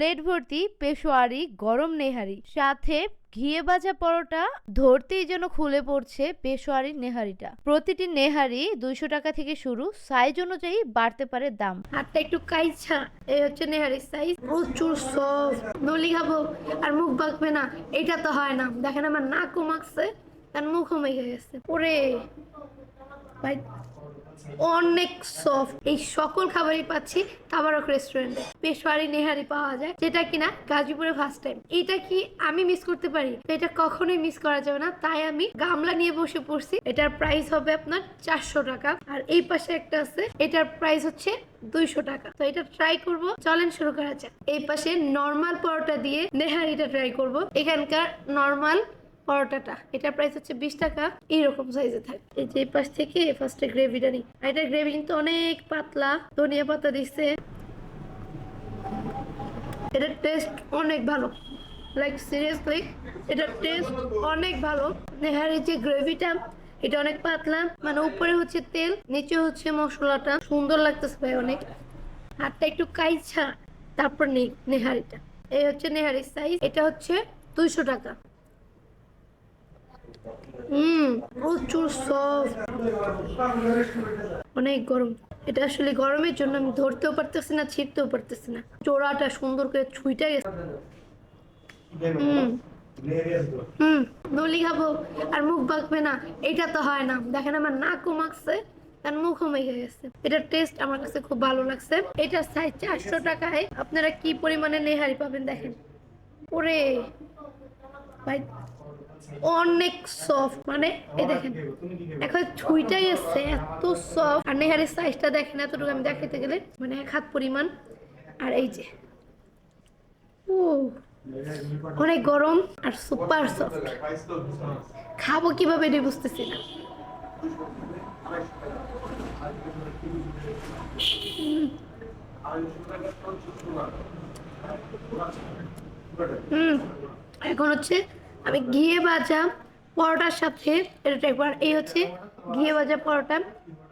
Plate ভর্তি, পেশোয়ারি, গরম নেহারি। সাথে ঘিয়ে ভাজা পরোটা, ধরতেই যেন খুলে পড়ছে পেশোয়ারি নেহারিটা। প্রতিটি নেহারি দুইশো টাকা থেকে শুরু সাইজ অনুযায়ী বাড়তে পারে দাম। হাতটা একটু কাইছা এই হচ্ছে নেহারির সাইজ প্রচুর সফট নলি খাব আর মুখ বাঁকবে না, এটা তো হয় না। দেখেন আমার নাকও মাখছে তার মুখও মেঘে গেছে। ওরে, ভাই অনেক সফট এই সকল খাবারই পাচ্ছি তাবারক রেস্টুরেন্টে পেশোয়ারি নেহারি পাওয়া যায়, যেটা কিনা গাজীপুরে ফার্স্ট টাইম এটা কি আমি মিস করতে পারি? এটা কখনোই মিস করা যাবে না। তাই আমি গামলা নিয়ে বসে পড়ছি। এটার প্রাইস হবে আপনার চারশো টাকা। আর এই পাশে একটা আছে, এটার প্রাইস হচ্ছে দুইশো টাকা। তো এটা ট্রাই করব। চলেন শুরু করা যাক। এই পাশে নর্মাল পরোটা দিয়ে নেহারিটা ট্রাই করব। এখানকার নর্মাল পরোটাটা। এটার প্রাইস হচ্ছে বিশ টাকা, এইরকম সাইজে থাকে। এই যে পাশ থেকে ফার্স্টে গ্রেভিটা নিই। এটার গ্রেভি কিন্তু অনেক পাতলা, ধনিয়া পাতা দিচ্ছে এটার টেস্ট অনেক ভালো। লাইক সিরিয়াসলি এটার টেস্ট অনেক ভালো। নেহারির যে গ্রেভিটা এটা অনেক পাতলা মানে উপরে হচ্ছে তেল, নিচে হচ্ছে মশলাটা। সুন্দর লাগতেছে ভাই অনেক। হাতটা একটু কাইছা তারপর নেই নেহারিটা। এই হচ্ছে নেহারির সাইজ এটা হচ্ছে দুইশো টাকা। হুম, প্রচুর সফট অনেক গরম। এটা আসলে গরমের জন্য আমি ধরতেও পারতেছি না পারতেছি না। চোড়াটা সুন্দর করে হুম। হুম নলি খাব। আর মুখ বাঁকবে না। এটা তো হয় না। দেখেন আমার নাকও মাখছে তার মুখও মেঘে গেছে। এটার টেস্ট আমার কাছে খুব ভালো লাগছে। এটা সাইজ চারশো টাকায়। আপনারা কি পরিমাণে নেহারি পাবেন দেখেন। ওরে! ভাই অনেক সফট মানে এই দেখেন, এখন ছুইটাই এসছে, এত সফট আর নেহারের সাইজটা দেখেন, এতটুকু আমি দেখাতে গেলে মানে এক হাত পরিমাণ। আর এই যে ও অনেক গরম আর সুপার সফট খাব কীভাবে এটা বুঝতেছি না। হুম। এখন হচ্ছে আমি ঘিয়ে ভাজা পরোটার সাথে, এটা একবার এই হচ্ছে ঘিয়ে ভাজা পরোটা।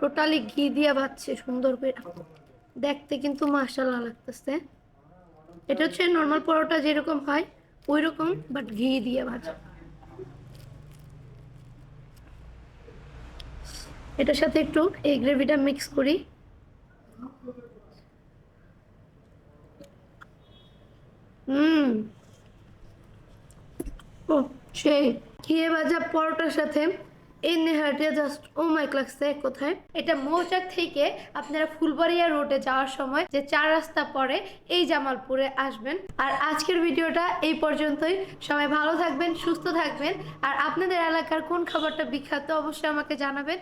টোটালি ঘি দিয়ে ভাজছে, সুন্দর করে। দেখতে কিন্তু মাসাল্লাহ লাগতেছে। এটা হচ্ছে নর্মাল পরোটা যেরকম হয় ওই রকম বাট ঘি দিয়ে ভাজা। এটার সাথে একটু এই গ্রেভিটা মিক্স করি। হুম। সেই ঘিয়ে ভাজা পরোটার সাথে এই নেহারিটা জাস্ট ও মাইক লাগছে কোথায়? এটা মৌচাক থেকে আপনারা ফুলবাড়িয়া রোডে যাওয়ার সময় যে চার রাস্তা পরে এই জামালপুরে আসবেন। আর আজকের ভিডিওটা এই পর্যন্তই। সবাই ভালো থাকবেন, সুস্থ থাকবেন। আর আপনাদের এলাকার কোন খাবারটা বিখ্যাত অবশ্যই আমাকে জানাবেন।